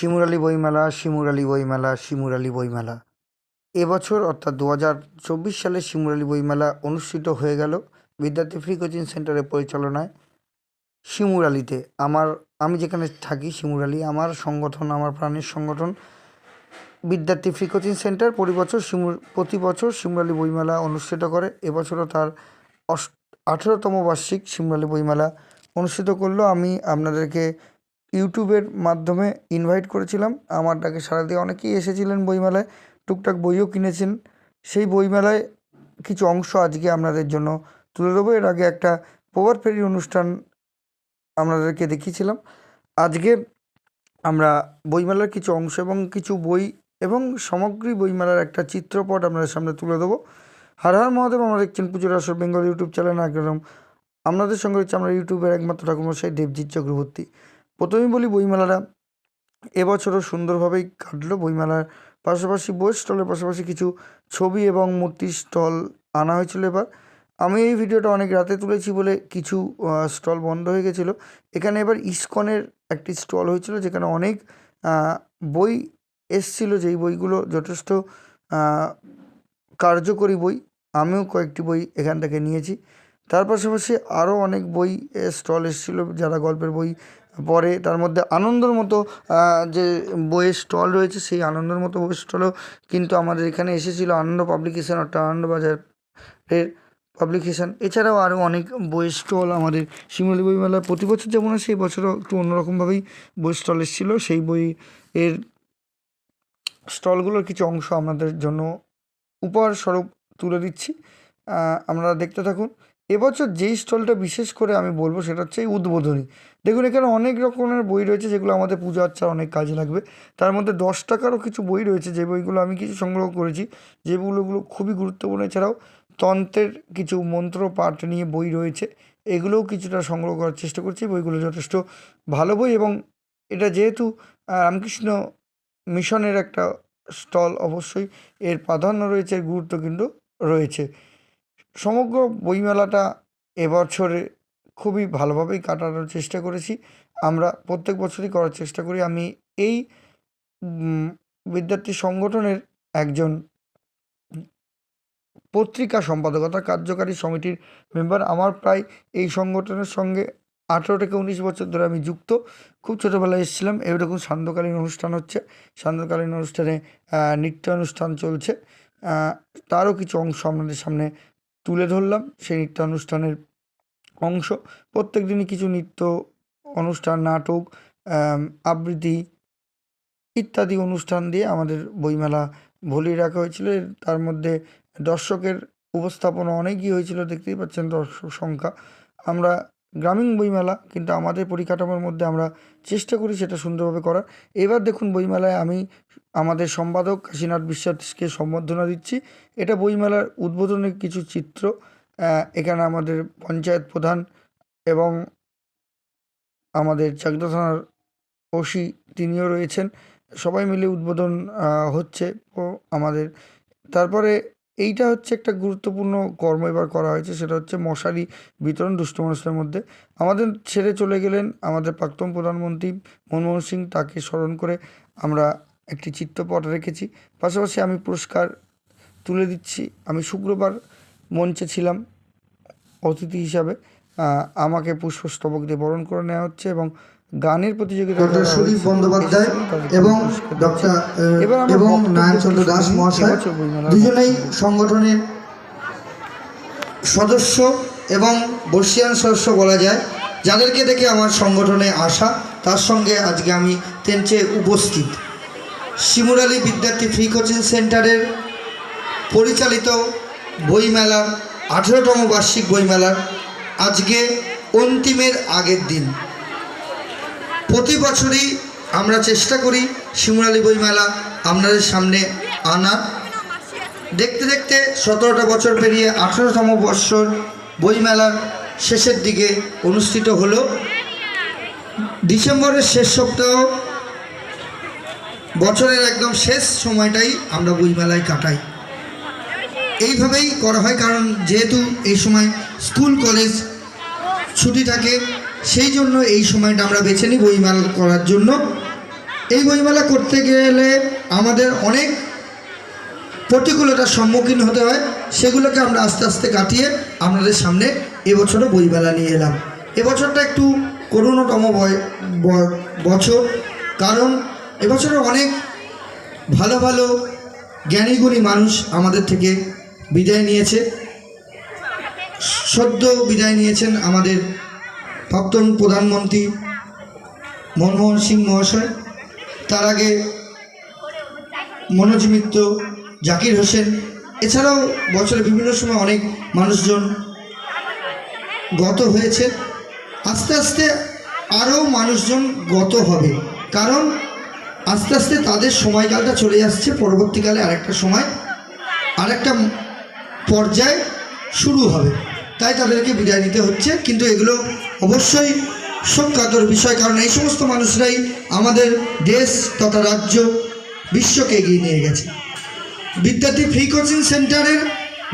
শিমুরালি বইমেলা শিমুরালি বইমেলা শিমুরালি বইমেলা। এবছর অর্থাৎ দু হাজার চব্বিশ সালে শিমুরালি বইমেলা অনুষ্ঠিত হয়ে গেল বিদ্যার্থী ফ্রি কোচিং সেন্টারের পরিচালনায় শিমুরালিতে আমার, আমি যেখানে থাকি শিমুরালি আমার সংগঠন, আমার প্রাণের সংগঠন, বিদ্যার্থী ফ্রি কোচিং সেন্টার প্রতি বছর শিমুর, প্রতি বছর শিমুরালি বইমেলা অনুষ্ঠিত করে। এবছরও তার অস আঠেরোতম বার্ষিক শিমুরালি বইমেলা অনুষ্ঠিত করল। আমি আপনাদেরকে ইউটিউবের মাধ্যমে ইনভাইট করেছিলাম। আমার ডাকে সাড়া দিয়ে অনেকেই এসেছিলেন বইমেলায়। টুকটাক বইও কিনেছেন। সেই বইমেলায় কিছু অংশ আজকে আপনাদের জন্য তুলে দেবো এর আগে একটা প্রভাত ফেরির অনুষ্ঠান আপনাদেরকে দেখিয়েছিলাম। আজকে আমরা বইমেলার কিছু অংশ এবং কিছু বই এবং সামগ্রী বইমেলার একটা চিত্রপট আপনাদের সামনে তুলে দেবো হার হার মহাদেব আমরা দেখছেন পুজোর আসর, বেঙ্গল ইউটিউব চ্যানেল একদম আপনাদের সঙ্গে হচ্ছে আমরা ইউটিউবের একমাত্র ঠাকুরমশাই, দেবজিৎ চক্রবর্তী। প্রথমেই বলি বইমেলাটা। এবছরও সুন্দরভাবেই কাটলো বইমেলার পাশাপাশি বই স্টলের পাশাপাশি কিছু ছবি এবং মূর্তির স্টল আনা হয়েছিল এবার। আমি এই ভিডিওটা অনেক রাতে তুলেছি বলে কিছু স্টল বন্ধ হয়ে গেছিল। এখানে এবার ইস্কনের একটি স্টল হয়েছিল যেখানে অনেক বই এসছিল যেই বইগুলো যথেষ্ট কার্যকরী বই। আমিও কয়েকটি বই এখান থেকে নিয়েছি। তার পাশাপাশি আরও অনেক বই স্টল এসেছিল যারা গল্পের বই পড়ে। তার মধ্যে আনন্দর মতো যে বইয়ের স্টল রয়েছে, সেই আনন্দর মতো বইয়ের স্টলও কিন্তু আমাদের এখানে এসেছিল। আনন্দ পাবলিকেশন, অর্থাৎ আনন্দবাজারের পাবলিকেশান। এছাড়াও আরও অনেক বইয়ের স্টল আমাদের শিমলি বইমেলা প্রতি বছর যেমন আসে, এই বছরও একটু অন্যরকমভাবেই বই স্টল এসেছিল। সেই বই এর স্টলগুলোর কিছু অংশ আপনাদের জন্য উপহার স্বরূপ তুলে দিচ্ছি। আপনারা দেখতে থাকুন। এবছর যেই স্টলটা বিশেষ করে আমি বলব সেটা হচ্ছে এই উদ্বোধনী। দেখুন, এখানে অনেক রকমের বই রয়েছে যেগুলো আমাদের পূজা আচ্ছা অনেক কাজে লাগবে। তার মধ্যে দশ টাকারও কিছু বই রয়েছে যে বইগুলো আমি কিছু সংগ্রহ করেছি যে বইগুলো খুবই গুরুত্বপূর্ণ। এছাড়াও তন্ত্রের কিছু মন্ত্র পাঠ নিয়ে বই রয়েছে, এগুলোও কিছুটা সংগ্রহ করার চেষ্টা করছি। বইগুলো যথেষ্ট ভালো বই এবং এটা যেহেতু রামকৃষ্ণ মিশনের একটা স্টল অবশ্যই এর প্রাধান্য রয়েছে, এর গুরুত্ব কিন্তু রয়েছে। সমগ্র বইমেলাটা এবছরে খুবই ভালোভাবেই কাটানোর চেষ্টা করেছি। আমরা প্রত্যেক বছরই করার চেষ্টা করি। আমি এই বিদ্যার্থী সংগঠনের একজন পত্রিকা সম্পাদকতা কার্যকারী সমিতির মেম্বার। আমার প্রায় এই সংগঠনের সঙ্গে আঠেরো থেকে উনিশ বছর ধরে আমি যুক্ত। খুব ছোটোবেলায় এসেছিলাম। এরকম সান্ধ্যকালীন অনুষ্ঠান হচ্ছে। সান্ধ্যকালীন অনুষ্ঠানে নৃত্য অনুষ্ঠান চলছে। তারও কিছু অংশ আপনাদের সামনে তুলে ধরলাম সেই নৃত্য অনুষ্ঠানের অংশ। প্রত্যেক দিনই কিছু নৃত্য অনুষ্ঠান, নাটক আবৃতি আবৃত্তি ইত্যাদি অনুষ্ঠান দিয়ে আমাদের বইমেলা ভরিয়ে রাখা হয়েছিল। তার মধ্যে দর্শকের উপস্থাপনা অনেকই হয়েছিল, দেখতেই পাচ্ছেন দর্শক সংখ্যা। আমরা গ্রামীণ বইমেলা, কিন্তু আমাদের পরিকাঠামোর মধ্যে আমরা চেষ্টা করি সেটা সুন্দরভাবে করার। এবার দেখুন বইমেলায় আমি আমাদের সম্পাদক কাশীনাথ বিশ্বাসকে সম্বর্ধনা দিচ্ছি। এটা বইমেলার উদ্বোধনের কিছু চিত্র এখানে আমাদের পঞ্চায়েত প্রধান এবং আমাদের চাকদা থানার ওসি তিনিও রয়েছেন। সবাই মিলে উদ্বোধন হচ্ছে ও আমাদের। তারপরে এইটা হচ্ছে একটা গুরুত্বপূর্ণ কর্ম এবার করা হয়েছে, সেটা হচ্ছে মশারি বিতরণ দুষ্ট মানুষদের মধ্যে। আমাদের ছেড়ে চলে গেলেন আমাদের প্রাক্তন প্রধানমন্ত্রী মনমোহন সিং, তাকে স্মরণ করে আমরা একটি চিত্রপট রেখেছি। পাশাপাশি আমি পুরস্কার তুলে দিচ্ছি। আমি শুক্রবার মঞ্চে ছিলাম অতিথি হিসাবে। আমাকে পুষ্পস্তবক দিয়ে বরণ করে নেওয়া হচ্ছে এবং গানের প্রতিযোগিতা ডক্টর সুদীপ বন্দ্যোপাধ্যায় এবং ডক্টর এবং নারায়ণচন্দ্র দাস মহাশয়। দুজনেই সংগঠনের সদস্য এবং বর্ষিয়ান সদস্য বলা যায়। যাদেরকে দেখে আমার সংগঠনে আসা তার সঙ্গে আজকে আমি তেঞ্চে উপস্থিত। শিমুরালী বিদ্যার্থী ফ্রি কোচিং সেন্টারের পরিচালিত বইমেলার আঠেরোতম বার্ষিক বইমেলার আজকে অন্তিমের আগের দিন। প্রতি বছরই আমরা চেষ্টা করি শিমুরালী বইমেলা আপনাদের সামনে আনা দেখতে দেখতে সতেরোটা বছর পেরিয়ে আঠেরোতম বৎসর বইমেলার শেষের দিকে অনুষ্ঠিত হলো। ডিসেম্বরের শেষ সপ্তাহ, বছরের একদম শেষ সময়টাই আমরা বইমেলায় কাটাই। এইভাবেই করা হয়, কারণ যেহেতু এই সময় স্কুল, কলেজ ছুটি থাকে সেই জন্য এই সময়টা আমরা বেছে নিই বইমেলা করার জন্য। এই বইমেলা করতে গেলে আমাদের অনেক প্রতিকূলতার সম্মুখীন হতে হয়, সেগুলোকে আমরা আস্তে আস্তে কাটিয়ে আপনাদের সামনে এবছরও বইমেলা নিয়ে এলাম। এবছরটা একটু করুণতম বছর, কারণ এবছরে অনেক ভালো ভালো জ্ঞানীগুণী মানুষ আমাদের থেকে বিদায় নিয়েছে। সদ্য বিদায় নিয়েছেন আমাদের প্রাক্তন প্রধানমন্ত্রী মনমোহন সিং মহাশয়, তার আগে মনোজ মিত্র, জাকির হোসেন, এছাড়াও বছরের বিভিন্ন সময় অনেক মানুষজন গত হয়েছে। আস্তে আস্তে আরও মানুষজন গত হবে, কারণ আস্তে আস্তে তাদের সময়কালটা চলে আসছে, পরবর্তীকালে আরেকটা সময়, আরেকটা পর্যায় শুরু হবে। তাই তাদেরকে বিদায় নিতে হচ্ছে। কিন্তু এগুলো অবশ্যই শোককাতর বিষয়, কারণ এই সমস্ত মানুষরাই আমাদের দেশ তথা রাজ্য বিশ্বকে এগিয়ে নিয়ে গেছে। বিদ্যার্থী ফ্রি কোচিং সেন্টারের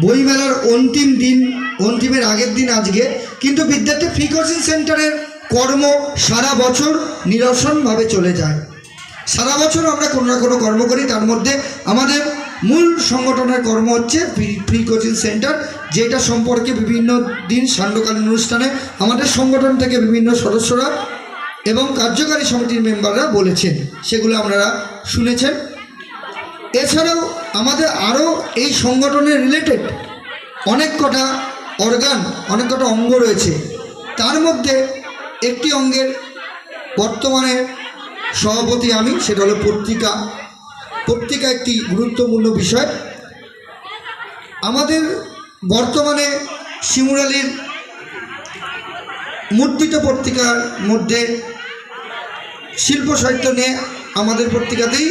বইমেলার অন্তিম দিন, অন্তিমের আগের দিন আজকে। কিন্তু বিদ্যার্থী ফ্রি কোচিং সেন্টারের কর্ম সারা বছর নিরসনভাবে চলে যায়। সারা বছর আমরা কোনো না কোনো কর্ম করি, তার মধ্যে আমাদের মূল সংগঠনের কর্ম হচ্ছে ফ্রি কোচিং সেন্টার। যেটা সম্পর্কে বিভিন্ন দিন সান্ধ্যকালীন অনুষ্ঠানে আমাদের সংগঠন থেকে বিভিন্ন সদস্যরা এবং কার্যকারী সমিতির মেম্বাররা বলেছেন, সেগুলো আপনারা শুনেছেন। এছাড়াও আমাদের আরও এই সংগঠনের রিলেটেড অনেক কটা অর্গান অনেক কটা অঙ্গ রয়েছে। তার মধ্যে একটি অঙ্গের বর্তমানে সভাপতি আমি, সেটা হলো পত্রিকা। পত্রিকা একটি গুরুত্বপূর্ণ বিষয়। আমাদের বর্তমানে শিমুরালির মুদ্রিত পত্রিকার মধ্যে শিল্প সাহিত্য নিয়ে আমাদের পত্রিকাতেই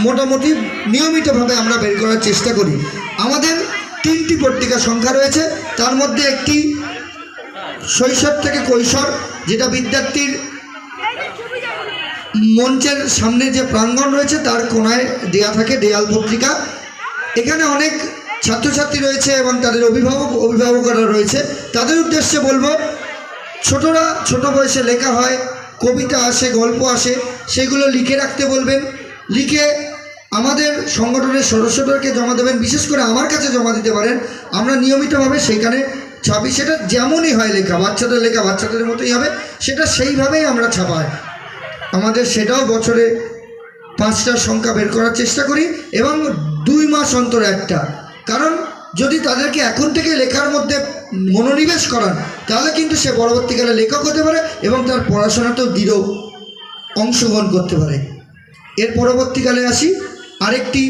মোটামুটি নিয়মিতভাবে আমরা বের করার চেষ্টা করি। আমাদের তিনটি পত্রিকা সংখ্যা রয়েছে, তার মধ্যে একটি শৈশব থেকে কৈশোর, যেটা বিদ্যার্থীর মঞ্চের সামনে যে প্রাঙ্গণ রয়েছে, তার কোনায় দেয়া থাকে দেয়াল পত্রিকা। এখানে অনেক ছাত্রছাত্রী রয়েছে এবং তাদের অভিভাবক অভিভাবকরা রয়েছে। তাদের উদ্দেশ্যে বলব, ছোটরা ছোট বয়সে লেখা হয়, কবিতা আসে, গল্প আসে, সেগুলো লিখে রাখতে বলবেন। লিখে আমাদের সংগঠনের সদস্যদেরকে জমা দেবেন, বিশেষ করে আমার কাছে জমা দিতে পারেন। আমরা নিয়মিতভাবে সেখানে ছাপি, সেটা যেমনই হয় লেখা, বাচ্চাদের লেখা, বাচ্চাদের মতোই হবে, সেটা সেইভাবেই আমরা ছাপাই। আমাদের সেটাও বছরে পাঁচটার সংখ্যা বের করার চেষ্টা করি এবং দুই মাস অন্তর একটা। কারণ যদি তাদেরকে এখন থেকে লেখার মধ্যে মনোনিবেশ করান, তাহলে কিন্তু সে পরবর্তীকালে লেখক হতে পারে এবং তার পড়াশোনাতেও দৃঢ় অংশগ্রহণ করতে পারে। এর পরবর্তীকালে আসি, আরেকটি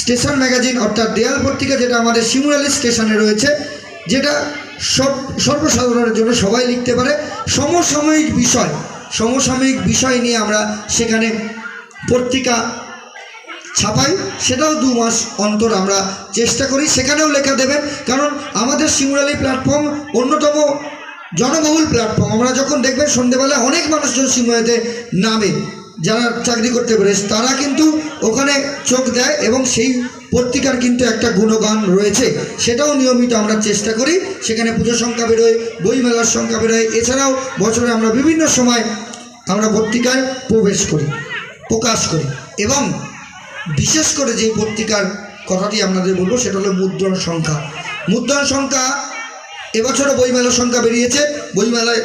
স্টেশন ম্যাগাজিন অর্থাৎ দেয়াল পত্রিকা যেটা আমাদের শিমুরালি স্টেশনে রয়েছে, যেটা সব সর্বসাধারণের জন্য সবাই লিখতে পারে। সমসাময়িক বিষয় সমসাময়িক বিষয় নিয়ে আমরা সেখানে পত্রিকা ছাপাই, সেটাও দু মাস অন্তর আমরা চেষ্টা করি, সেখানেও লেখা দেবেন। কারণ আমাদের শিমুরালি প্ল্যাটফর্ম অন্যতম জনবহুল প্ল্যাটফর্ম আমরা যখন দেখবেন সন্ধেবেলায় অনেক মানুষজন শিমুরালিতে নামে, যারা চাকরি করতে পারে তারা কিন্তু ওখানে চোখ দেয় এবং সেই পত্রিকার কিন্তু একটা গুণগান রয়েছে। সেটাও নিয়মিত আমরা চেষ্টা করি। সেখানে পুজো সংখ্যা বেরোয় বইমেলার সংখ্যা বেরোয়। এছাড়াও বছরে আমরা বিভিন্ন সময় আমরা পত্রিকায় প্রবেশ করি, প্রকাশ করি এবং বিশেষ করে যে পত্রিকার কথাটি আপনাদের বলব, সেটা হলো মুদ্রণ সংখ্যা। মুদ্রণ সংখ্যা, এবছরও বইমেলার সংখ্যা বেরিয়েছে। বইমেলায়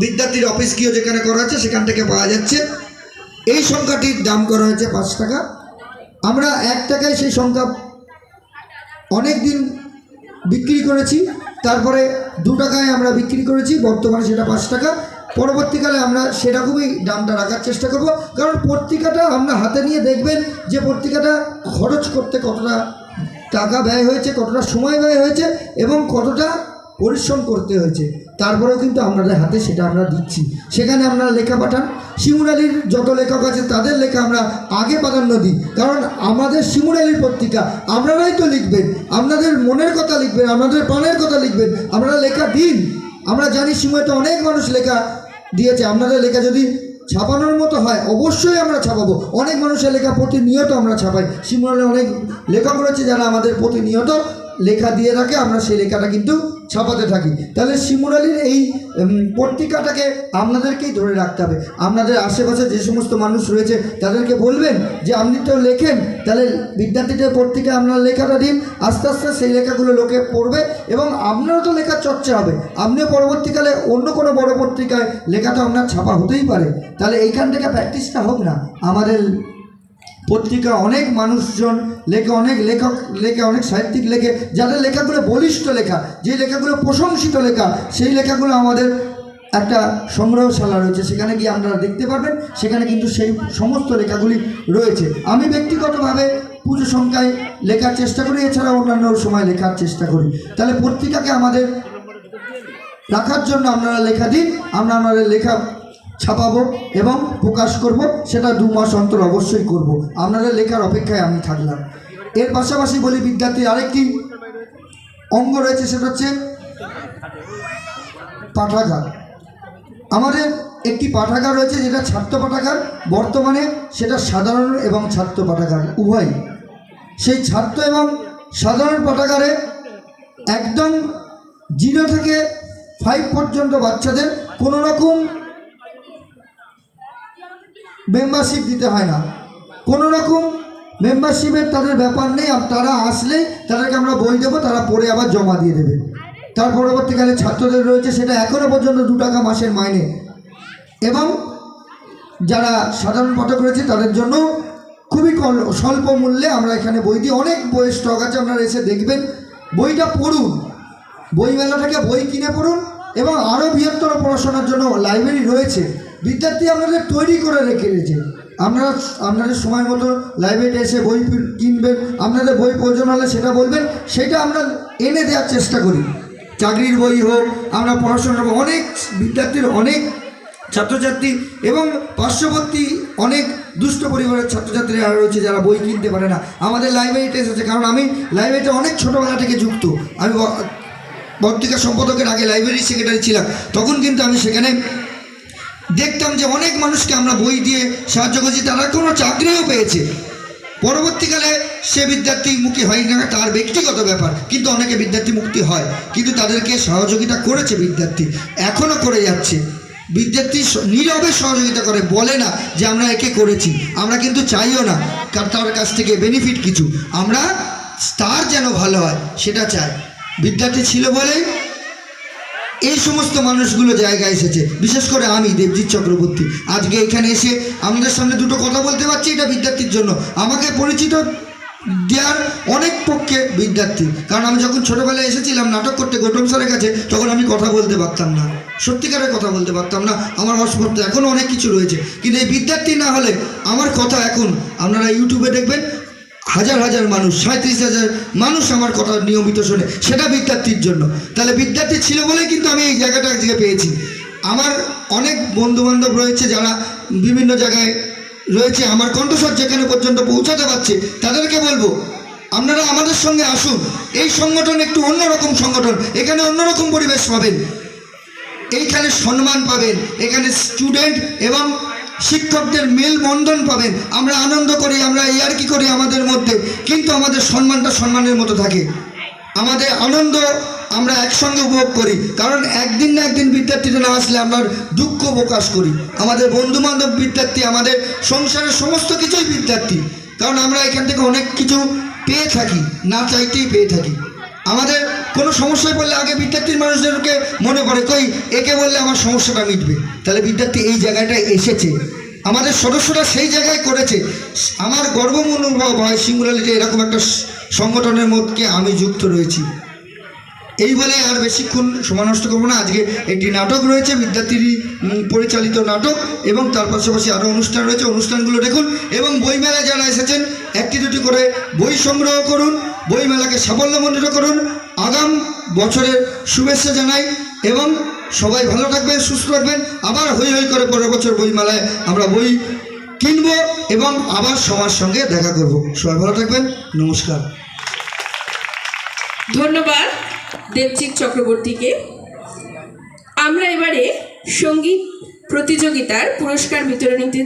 বিদ্যার্থীর অফিস গিয়েও যেখানে করা হচ্ছে, সেখান থেকে পাওয়া যাচ্ছে। এই সংখ্যাটির দাম করা হয়েছে পাঁচ টাকা। আমরা এক টাকায় সেই সংখ্যা অনেক দিন বিক্রি করেছি। তারপরে দু টাকায় আমরা বিক্রি করেছি, বর্তমানে সেটা পাঁচ টাকা। পরবর্তীকালে আমরা সেরকমই দামটা রাখার চেষ্টা করব। কারণ পত্রিকাটা আমরা হাতে নিয়ে দেখবেন যে পত্রিকাটা খরচ করতে কতটা টাকা ব্যয় হয়েছে, কতটা সময় ব্যয় হয়েছে এবং কতটা পরিশ্রম করতে হয়েছে। তারপরেও কিন্তু আমাদের হাতে সেটা আমরা দিচ্ছি। সেখানে আপনারা লেখা পাঠান। শিমুরালির যত লেখক আছে তাদের লেখা আমরা আগে প্রাধান্য দিই। কারণ আমাদের শিমুরালির পত্রিকা, আপনারাই তো লিখবেন। আপনাদের মনের কথা লিখবেন, আপনাদের প্রাণের কথা লিখবেন। আপনারা লেখা দিন। আমরা জানি সময়টা অনেক মানুষ লেখা দিয়েছে। আপনাদের লেখা যদি ছাপানোর মতো হয়, অবশ্যই আমরা ছাপাবো। অনেক মানুষের লেখা প্রতিনিয়ত আমরা ছাপাই। সিমুরালে অনেক লেখক রয়েছে যারা আমাদের প্রতিনিয়ত লেখা দিয়ে থাকে। আমরা সেই লেখাটা কিন্তু ছাপাতে থাকি। তাহলে শিমুরালির এই পত্রিকাটাকে আপনাদেরকেই ধরে রাখতে হবে। আপনাদের আশেপাশে যে সমস্ত মানুষ রয়েছে, তাদেরকে বলবেন যে আপনি তো লেখেন, তাহলে বিদ্যার্থীদের পত্রিকায় আপনার লেখাটা দিন, আস্তে আস্তে সেই লেখাগুলো লোকে পড়বে এবং আপনারও তো লেখার চর্চা হবে। আপনিও পরবর্তীকালে অন্য কোনো বড় পত্রিকায় লেখাটা আপনার ছাপা হতেই পারে। তাহলে এইখান থেকে প্র্যাকটিসটা হোক না। আমাদের পত্রিকা অনেক মানুষজন লেখে, অনেক লেখক লেখে, অনেক সাহিত্যিক লেখে, যাদের লেখাগুলো বলিষ্ঠ লেখা, যে লেখাগুলো প্রশংসিত লেখা, সেই লেখাগুলো আমাদের একটা সংগ্রহশালা রয়েছে। সেখানে গিয়ে আপনারা দেখতে পারবেন, সেখানে কিন্তু সেই সমস্ত লেখাগুলি রয়েছে। আমি ব্যক্তিগতভাবে পুজো সংখ্যায় লেখার চেষ্টা করি এছাড়া অন্যান্য সময় লেখার চেষ্টা করি। তাহলে পত্রিকাকে আমাদের রাখার জন্য আপনারা লেখা দিন, আমরা আমাদের লেখা ছাপাবো এবং প্রকাশ করব, সেটা দু মাস অন্তর অবশ্যই করব। আপনাদের লেখার অপেক্ষায় আমি থাকলাম। এর পাশাপাশি বলি বিদ্যার্থীর আরেকটি অঙ্গ রয়েছে, সেটা হচ্ছে পাঠাগার। আমাদের একটি পাঠাগার রয়েছে, যেটা ছাত্র পাঠাগার। বর্তমানে সেটা সাধারণ এবং ছাত্র পাঠাগার উভয় সেই ছাত্র এবং সাধারণ পাঠাগারে একদম জিরো থেকে ফাইভ পর্যন্ত বাচ্চাদের কোনো রকম মেম্বারশিপ দিতে হয় না। কোনো রকম মেম্বারশিপের তাদের ব্যাপার নেই আর তারা আসলেই তাদেরকে আমরা বই দেবো, তারা পড়ে আবার জমা দিয়ে দেবে। তার পরবর্তীকালে ছাত্রদের রয়েছে, সেটা এখনও পর্যন্ত দু টাকা মাসের মাইনে। এবং যারা সাধারণ পাঠক রয়েছে, তাদের জন্য খুবই স্বল্প মূল্যে আমরা এখানে বই দিই। অনেক বইয়ের স্টক আছে, আপনারা এসে দেখবেন। বইটা পড়ুন। বইমেলা থেকে বই কিনে পড়ুন এবং আরও বৃহত্তর পড়াশোনার জন্য লাইব্রেরি রয়েছে। বিদ্যার্থী আপনাদের তৈরি করে রেখে দিয়েছে। আপনারা, আপনাদের সময় মতো লাইব্রেরিতে এসে বই কিনবেন, আপনাদের বই প্রয়োজন হলে সেটা বলবেন, সেটা আমরা এনে দেওয়ার চেষ্টা করি। চাকরির বই হোক, আমরা পড়াশোনার অনেক বিদ্যার্থীর অনেক ছাত্রছাত্রী এবং পার্শ্ববর্তী অনেক দুষ্ট পরিবারের ছাত্রছাত্রীরা রয়েছে, যারা বই কিনতে পারে না। আমাদের লাইব্রেরিতে এসেছে, কারণ আমি লাইব্রেরিতে অনেক ছোটোবেলা থেকে যুক্ত। আমি পত্রিকা সম্পাদকের আগে লাইব্রেরি সেক্রেটারি ছিলাম। তখন কিন্তু আমি সেখানে দেখতাম যে অনেক মানুষকে আমরা বই দিয়ে সাহায্য করছি, তারা কোনো চাকরিও পেয়েছে। পরবর্তীকালে সে বিদ্যার্থী মুক্তি হয় না, তার ব্যক্তিগত ব্যাপার, কিন্তু অনেকে বিদ্যার্থী মুক্তি হয়, কিন্তু তাদেরকে সহযোগিতা করেছে বিদ্যার্থী এখনও করে যাচ্ছে। বিদ্যার্থী নীরবে সহযোগিতা করে, বলে না যে আমরা একে করেছি, আমরা কিন্তু চাইও না তার কাছ থেকে বেনিফিট কিছু। আমরা, তার যেন ভালো হয়, সেটা চাই। বিদ্যার্থী ছিল বলেই এই সমস্ত মানুষগুলো জায়গায় এসেছে। বিশেষ করে আমি, দেবজিৎ চক্রবর্তী। আজকে এখানে এসে আমাদের সামনে দুটো কথা বলতে পারছি, এটা বিদ্যার্থীর জন্য। আমাকে পরিচিত দেওয়ার অনেক পক্ষে বিদ্যার্থী। কারণ আমি যখন ছোটোবেলায় এসেছিলাম নাটক করতে গৌতম স্যারের কাছে, তখন আমি কথা বলতে পারতাম না। সত্যিকারের কথা বলতে পারতাম না। আমার অস্পর্ধ এখনও অনেক কিছু রয়েছে। কিন্তু এই বিদ্যার্থী না হলে আমার কথা এখন আপনারা ইউটিউবে দেখবেন হাজার হাজার মানুষ, সাঁত্রিশ হাজার মানুষ আমার কথা নিয়মিত শোনে। সেটা বিদ্যার্থীর জন্য। তাহলে বিদ্যার্থী ছিল বলেই কিন্তু আমি এই জায়গাটা আজকে পেয়েছি। আমার অনেক বন্ধু বান্ধব রয়েছে যারা বিভিন্ন জায়গায় রয়েছে। আমার কণ্ঠস্বর যেখানে পর্যন্ত পৌঁছাতে পারছে, তাদেরকে বলব, আপনারা আমাদের সঙ্গে আসুন। এই সংগঠন একটু অন্যরকম সংগঠন। এখানে অন্যরকম পরিবেশ পাবেন। এইখানে সম্মান পাবেন। এখানে স্টুডেন্ট এবং শিক্ষকদের মেলবন্ধন পাবেন। আমরা আনন্দ করি, আমরা ইয়ার্কি করি আমাদের মধ্যে, কিন্তু আমাদের সম্মানটা সম্মানের মতো থাকে। আমাদের আনন্দ আমরা একসঙ্গে উপভোগ করি, কারণ একদিন না একদিন বিদ্যার্থীরা না আসলে আমরা দুঃখ প্রকাশ করি। আমাদের বন্ধু বান্ধব বিদ্যার্থী, আমাদের সংসারের সমস্ত কিছুই বিদ্যার্থী, কারণ আমরা এখান থেকে অনেক কিছু পেয়ে থাকি, না চাইতেই পেয়ে থাকি। আমাদের কোনো সমস্যায় পড়লে আগে বিদ্যার্থীর মানুষদেরকে মনে করে, কই, একে বললে আমার সমস্যাটা মিটবে। তাহলে বিদ্যার্থী এই জায়গাটায় এসেছে। আমাদের সদস্যরা সেই জায়গায় করেছে। আমার গর্ব অনুভব হয় সিঙ্গুলারিটি এরকম একটা সংগঠনের মধ্যে আমি যুক্ত রয়েছি। এই বলে আর বেশিক্ষণ সময় নষ্ট করব না। আজকে একটি নাটক রয়েছে বিদ্যার্থীর পরিচালিত নাটক এবং তার পাশাপাশি আরও অনুষ্ঠান রয়েছে। অনুষ্ঠানগুলো দেখুন এবং বইমেলায় যারা এসেছেন, একটি দুটি করে বই সংগ্রহ করুন, বইমেলাকে সাফল্যমণ্ডিত করুন। আগাম বছরের শুভেচ্ছা জানাই এবং সবাই ভালো থাকবেন, সুস্থ থাকবেন। আবার হই হই করে পরের বছর বইমেলায় আমরা বই কিনবো এবং আবার সবার সঙ্গে দেখা করব। সবাই ভালো থাকবেন, নমস্কার। ধন্যবাদ দেবজিৎ চক্রবর্তীকে। আমরা এবারে সংগীত প্রতিযোগিতার পুরস্কার বিতরণীতে